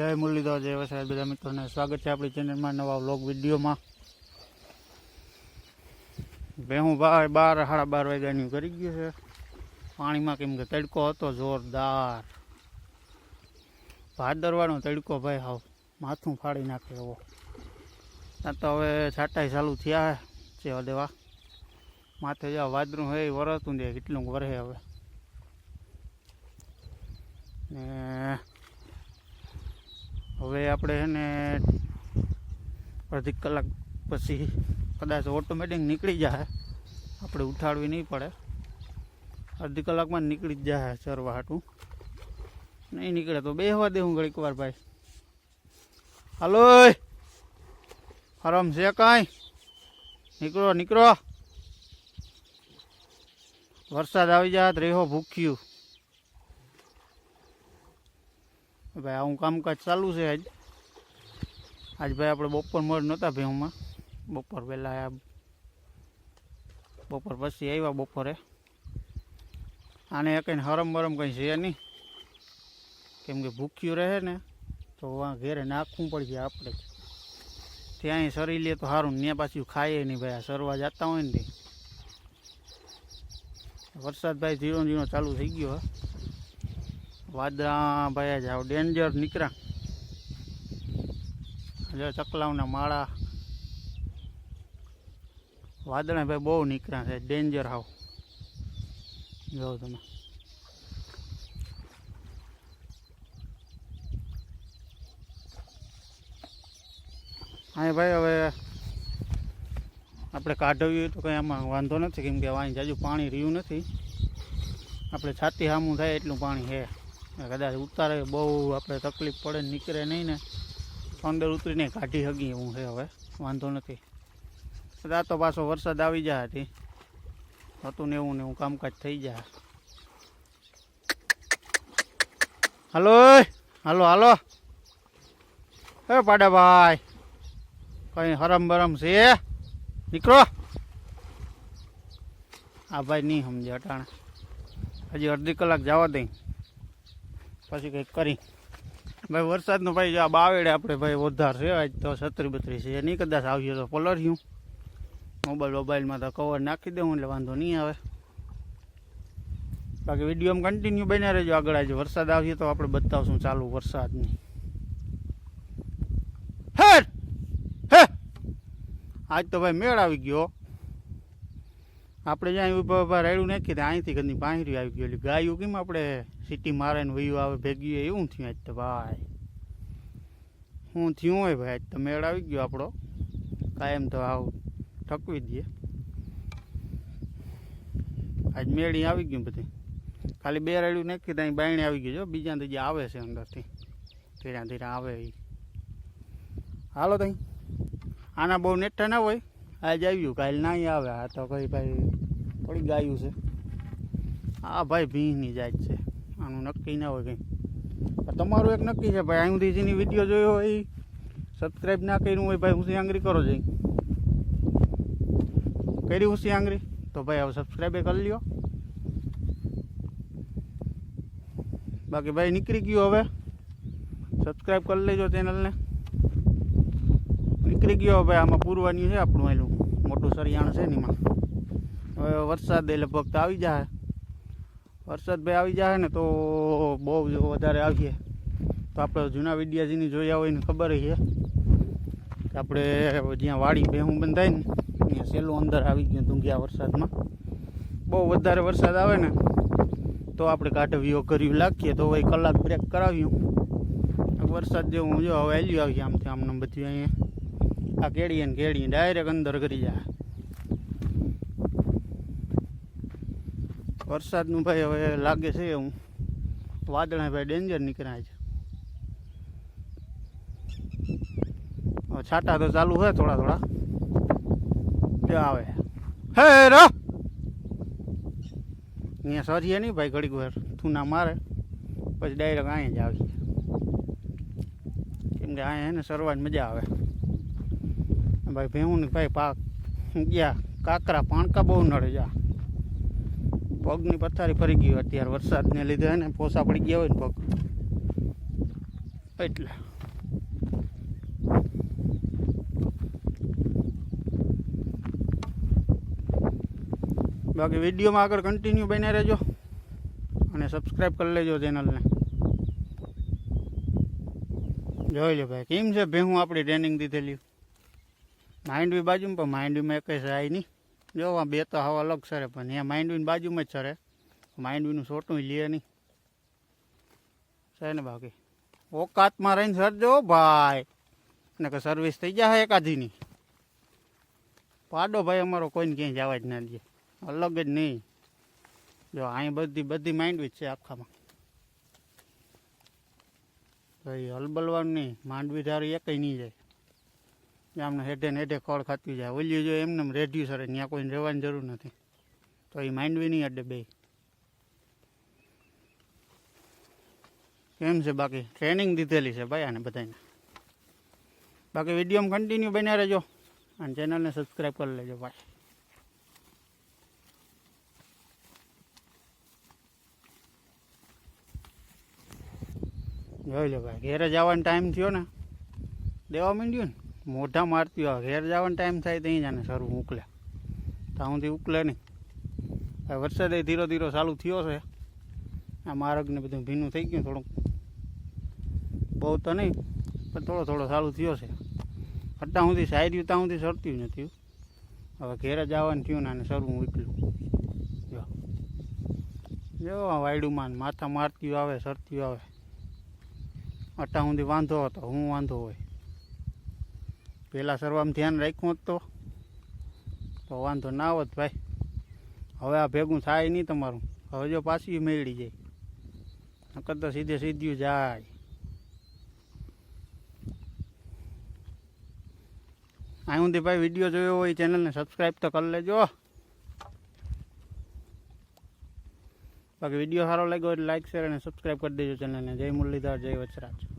જય મુરલીધર, જય વસરાજ બધા મિત્રોને સ્વાગત છે આપણી ચેનલમાં નવા વ્લોગ વિડીયોમાં. ભેહું ભાઈ બાર સાડા બાર વાગ્યાની કરી ગયું છે. પાણીમાં કેમ કે તડકો હતો જોરદાર. ભાદરવાનો તડકો ભાઈ હાવ, માથું ફાડી નાખે એવો. આ તો હવે છાંટાઈ ચાલુ થયા છે દેવા માથે જેવા વાદરું હોય વરસતું દે કેટલું વરસે હવે. ને હવે આપણે છે ને અડધી કલાક પછી કદાચ ઓટોમેટિક નીકળી જાય. આપણે ઉઠાડવી નહીં પડે. અડધી કલાકમાં જ નીકળી જ જાય ચરવા હાટું. નહીં નીકળે તો બેહવા દેવું ઘડીક વાર ભાઈ. હાલો હરમ છે કાંઈ? નીકળો નીકળો. વરસાદ આવી જાય તો રેહો ભૂખ્યું. ભાઈ આવું કામકાજ ચાલુ છે આજ. આજ ભાઈ આપણે બપોર મોડ નહોતા ભેહુમાં બપોર પહેલાં બપોર પછી આવ્યા બપોરે. આને કંઈ હરમ બરમ કંઈ છે નહીં. કેમ કે ભૂખ્યું રહે ને, તો આ ઘેરે નાખવું પડશે આપણે. ત્યાં સરી લે તો સારું ને પાછું ખાઈએ નહીં ભાઈ. આ સરવા જતા હોય ને. વરસાદ ભાઈ ઝીણો ઝીણો ચાલુ થઈ ગયો હે. વાદળા, ભાઈ જાવ ડેન્જર નીકળ્યા. જો ચકલાવના માળા. વાદળા ભાઈ બહુ નીકળ્યા છે, ડેન્જર હાવ. જો તમે. હા ભાઈ હવે આપણે કાઢવીએ તો કંઈ આમાં વાંધો નથી, કેમ કે વાંઈ જાજુ પાણી રહ્યું નથી. આપણે છાતી સામું થાય એટલું પાણી છે. કદાચ ઉતારે બહુ આપણે તકલીફ પડે નીકળે નહીં ને અંદર ઉતરીને કાઢી શકીએ એવું છે હવે, વાંધો નથી. આ તો પાછો વરસાદ આવી જાય હતી હતું ને એવું ને એવું કામકાજ થઈ જાય. હાલો હાલો હાલો. એ પાડાભાઈ, કઈ હરમ બરમ છે? નીકળો. આ ભાઈ નહીં સમજે અટાણે. હજી અડધી કલાક જવા દઈ પછી કંઈક કરી. ભાઈ, વરસાદનો ભાઈ જો આ બાવેડે આપણે ભાઈ વધાર છે, આજ તો છત્રી બત્રી છે. નહીં કદાચ આવીએ તો પલર્યું મોબાઈલ મોબાઈલમાં તો કવર નાખી દઉં એટલે વાંધો નહીં આવે. બાકી વિડીયોમાં કન્ટિન્યુ બન્યા રહેજો આગળ. આજે વરસાદ આવશે તો આપણે બતાવશું ચાલુ વરસાદની. હે હે! આજ તો ભાઈ મેળ આવી ગયો. આપણે જ્યાં ઊભા ઊભા રાયડું નાખીએ ત્યાં અહીંથી ઘરની પાંહરી આવી ગયું એટલે ગાયું કેમ આપણે સિટી મારે ને વયું આવે, ભેગી એવું થયું આજ તો ભાઈ. હું થયું હોય ભાઈ? આજ તો મેળ આવી ગયો આપણો. કાયમ તો આવ ઠકવી દઈએ. આજ મેળી આવી ગયું બધી. ખાલી બે રાયડું નાખી ત્યાં બાયણે આવી ગયું બીજા તો જે આવે છે અંદરથી. ધીરે ધીરે આવે એ. હાલો તઈ. આના બહુ નેઠા ના હોય. આજ આવ્યું, કાલ નહીં આવે. આ તો કઈ ભાઈ થોડી ગાયું છે. આ ભાઈ ભીંની જાત છે. આનું નક્કી ના હોય કંઈ. તમારું એક નક્કી છે ભાઈ અહીં જેની વીડિયો જોયો હોય એ સબસ્ક્રાઈબ ના કર્યું હોય ભાઈ હું આંગળી કરો જઈ. કરી હું આંગળી? તો ભાઈ હવે સબસ્ક્રાઈબ કરી લ્યો. બાકી ભાઈ નીકળી ગયો હવે. સબસ્ક્રાઈબ કરી લેજો ચેનલને નીકળી ગયો હવે આમાં પૂરવાની છે આપણું એનું મોટું સરિયાણ છે ને એમાં. હવે વરસાદ લગભગ તો આવી જાય વરસાદ ભાઈ આવી જાય ને તો બહુ વધારે આવીએ. તો આપણે જૂના વિડિયાજીની જોયા હોય ને ખબર છે કે આપણે જ્યાં વાડી ભેહું બંધાય ને, ત્યાં સહેલું અંદર આવી ગયું ધૂંગ્યા વરસાદમાં. બહુ વધારે વરસાદ આવે ને, તો આપણે કાઢવીઓ કર્યું લાગીએ તો એ કલાક બ્રેક કરાવ્યું. વરસાદ જેવું જો હવે એલ્યું આવી આમથી આમને બધું અહીંયા. આ કેળીએ ને કેળીએ ડાયરેક્ટ અંદર કરી જાય. વરસાદનું ભાઈ હવે લાગે છે હું વાદળા ભાઈ ડેન્જર નીકળ્યા છે. છાટા તો ચાલુ હોય થોડા થોડા. તે આવે. હે રો! અહીંયા સરીએ નહીં ભાઈ ઘડીક વાર. થૂના મારે. પછી ડાયરેક્ટ અહીંયા જ આવી કેમ કે અહીંયા એને સરવાની મજા આવે. ભાઈ ભેવું ને ભાઈ પાક ગયા. કાકરા, પાણકા બહુ નડે જા. પગની પથારી ફરી ગઈ અત્યારે વરસાદને લીધે ને, પોસા પડી ગયા હોય ને પગ. એટલે. બાકી વિડીયોમાં આગળ કન્ટિન્યુ બને રહેજો અને સબસ્ક્રાઈબ કરી લેજો ચેનલને જોઈ લો ભાઈ, કેમ છે ભેહું આપણી ટ્રેનિંગ દીધેલી? માઇન્ડ બી બાજુમાં, પણ માઇન્ડવીમાં એક સરાય નહીં. જો આ બે તો હવા અલગ સરે પણ અહીંયા માંડવીની બાજુમાં જ સરે માંડવીનું છોટું લે નહીં. છે ને બાકી? ઓકાતમાં રહીને સરજો ભાઈ. ને કે સર્વિસ થઈ જાય એકાદીની પાડો ભાઈ, અમારો કોઈને ક્યાંય જવા જ ના દે. અલગ જ નહીં. જો, અહીં બધી બધી માઇન્ડવી જ છે આખામાં. એ હલબલવાનું નહીં. માંડવી ધારી એકય નહીં જાય. આમને હેઠે ને હેઠે ખોળ ખાતી જાય. ઓલી જો એમને એમ રેડ્યું સર ત્યાં કોઈને રહેવાની જરૂર નથી. તો એ માંડવી નહીં અડે બે. કેમ છે બાકી ટ્રેનિંગ દીધેલી છે ભાઈ આને બધાને. બાકી વિડીયોમાં કન્ટિન્યુ બન્યા રહેજો. અને ચેનલને સબસ્ક્રાઈબ કરી લેજો ભાઈ. જોઈ લો ભાઈ, ઘેરે જવાનો ટાઈમ થયો ને. દેવા માંડ્યું ને? મોઢા મારતી હોય. ઘેર જવાનો ટાઈમ થાય ત્યાં જાને સારું ઉકલે ત્યાંથી ઉકલે નહીં. વરસાદ ધીરો ધીરો ચાલુ થયો છે. આ માર્ગ ને બધું ભીનું થઈ ગયું થોડુંક. બહુ તો નહીં, પણ થોડો થોડો ચાલુ થયો છે. અત્યાર સુધી સાયર્યું ત્યાં સુધી સરતું નથી હવે ઘેરે જવાનું થયું ને આને સરવું ઉકલું જો. જો વાયડુમાં માથા મારતી આવે, સરતી આવે અટા સુધી વાંધો હતો, હું વાંધો હોય. પહેલાં સરવામાં ધ્યાન રાખ્યું જ તો. તો વાંધો ના હોત ભાઈ. હવે આ ભેગું થાય નહીં તમારું. હવે જો પાછી મેળવી જાય. નકર તો સીધે સીધું જાય. સુધી ભાઈ વીડિયો જોયો હોય ચેનલને સબસ્ક્રાઈબ તો કરી લેજો. બાકી વીડિયો સારો લાગ્યો એટલે લાઈક શેર અને સબસ્ક્રાઈબ કરી દેજો ચેનલને. જય મુરલીધર, જય વચરાજ.